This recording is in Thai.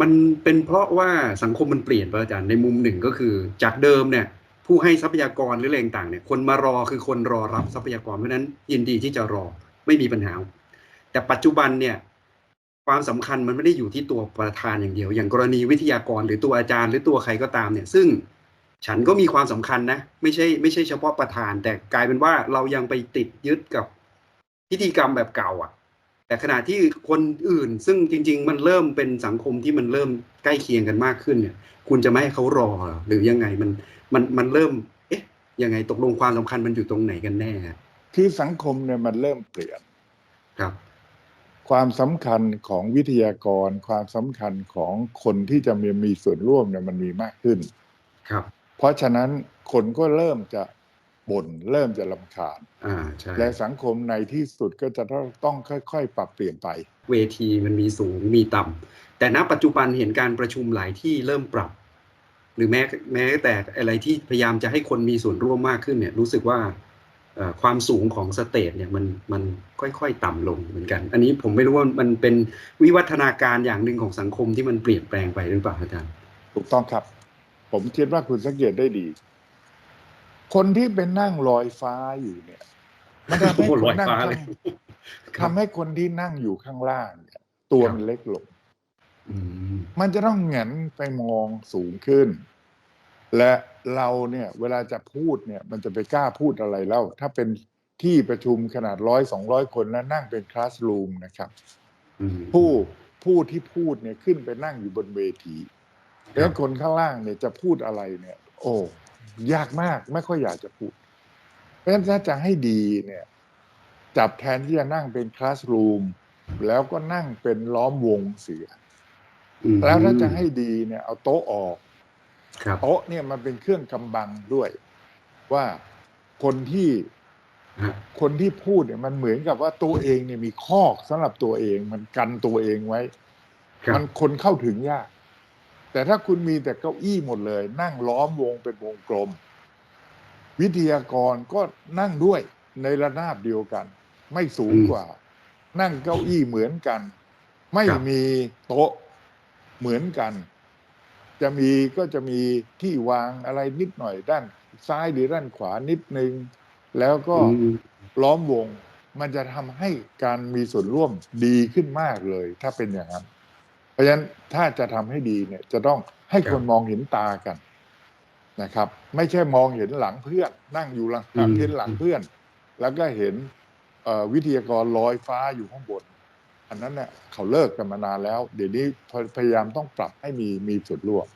มันเป็นเพราะว่าสังคมมันเปลี่ยนไปอาจารย์ในมุมหนึ่งก็คือ จากเดิมเนี่ย ผู้ให้ทรัพยากรหรืออะไรต่างเนี่ย คนมารอคือคนรอรับทรัพยากรเพราะฉะนั้นยินดีที่จะรอไม่มีปัญหา แต่ปัจจุบันเนี่ย ความสำคัญมันไม่ได้อยู่ที่ตัวประธานอย่างเดียว อย่างกรณีวิทยากรหรือตัวอาจารย์หรือตัวใครก็ตามเนี่ย ซึ่งฉันก็มีความสำคัญนะ ไม่ใช่ไม่ใช่เฉพาะประธาน แต่กลายเป็นว่าเรายังไปติดยึดกับพิธีกรรมแบบเก่าอะ แต่ขณะที่คนอื่นซึ่งจริง ๆ มันเริ่มเป็นสังคมที่มันเริ่มใกล้เคียงกันมากขึ้นเนี่ย คุณจะไม่ให้เขารอเหรอหรือยังไงมันมันมันเริ่ม เอ๊ะยังไงตกลงความสำคัญมันอยู่ตรงไหนกันแน่ฮะที่สังคมเนี่ยมันเริ่มเปลี่ยนครับ ความสำคัญของวิทยากร ความสำคัญของคนที่จะมีมีส่วนร่วมเนี่ยมันมีมากขึ้นครับ เพราะฉะนั้นคนก็เริ่มจะ บ่นเริ่มจะลำคาญอ่าใช่และสังคมในที่สุดก็จะต้องต้องค่อย ๆ ปรับเปลี่ยนไป เวทีมันมีสูงมีต่ำแต่ณปัจจุบันเห็นการประชุมหลายที่เริ่มปรับ หรือแม้แม้แต่อะไรที่พยายามจะให้คนมีส่วนร่วมมากขึ้นเนี่ยรู้สึกว่าเอ่อความสูงของสเตจเนี่ยมันมันค่อยๆต่ำลงเหมือนกัน อันนี้ผมไม่รู้ว่ามันเป็นวิวัฒนาการอย่างหนึ่งของสังคมที่มันเปลี่ยนแปลงไปหรือเปล่าอาจารย์ ถูกต้องครับ ผมคิดว่าคุณสังเกตได้ดี คนที่เป็นนั่งลอยฟ้าอยู่เนี่ย มันทำให้โอ้คโหลอนยนั่งฟ้าข้าเลยงครับทำให้คนที่นั่งอยู่ข้างล่างเนี่ยตัวครับมันเล็กลงอืมมันจะต้องแหงนไปมองสูงขึ้น และเราเนี่ย เวลาจะพูดเนี่ย มันจะไปกล้าพูดอะไรแล้ว ถ้าเป็นที่ประชุมขนาดร้อยสองร้อยคนแล้วนั่งเป็นคลาสรูมนะครับอืมผู้ผู้ที่พูดเนี่ยขึ้นไปนั่งอยู่บนเวที แล้วคนข้างล่างเนี่ยจะพูดอะไรเนี่ย โอ้ ยากมากไม่ค่อยอยากจะพูด เพราะฉะนั้นถ้าจะให้ดีเนี่ย จับแทนที่จะนั่งเป็นคลาสรูมแล้วก็นั่งเป็นล้อมวงเสืออืมแล้วถ้าจะให้ดีเนี่ย เอาโต๊ะออกครับโต๊ะเนี่ยมันเป็นเครื่องกำบังด้วย ว่าคนที่ฮะคนที่พูดเนี่ยมันเหมือนกับว่าตัวเองเนี่ยมีคอกสำหรับตัวเอง มันกันตัวเองไว้ครับมันคนเข้าถึงยาก แต่ถ้าคุณมีแต่เก้าอี้หมดเลย นั่งล้อมวงเป็นวงกลม วิทยากรก็นั่งด้วยในระนาบเดียวกัน ไม่สูงอืมกว่า นั่งเก้าอี้เหมือนกัน ไม่ครับมีโต๊ะเหมือนกัน จะมีก็จะมีที่วางอะไรนิดหน่อยด้านซ้ายหรือด้านขวานิดนึง แล้วก็อืมล้อมวง มันจะทำให้การมีส่วนร่วมดีขึ้นมากเลย ถ้าเป็นอย่างนั้นเพ ราะฉะนั้นถ้าจะทำให้ดีเนี่ยจะต้องให้คนมองเห็นตากันนะครับ ไม่ใช่มองเห็นหลังเพื่อน นั่งอยู่หลังอืมเห็นหลังเพื่อน แล้วก็เห็นวิทยากรลอยฟ้าอยู่ข้างบน อันนั้นเนี่ยเขาเลิกกันมานานแล้ว เดี๋ยวนี้พยายามต้องปรับให้มีมีส่วนร่วม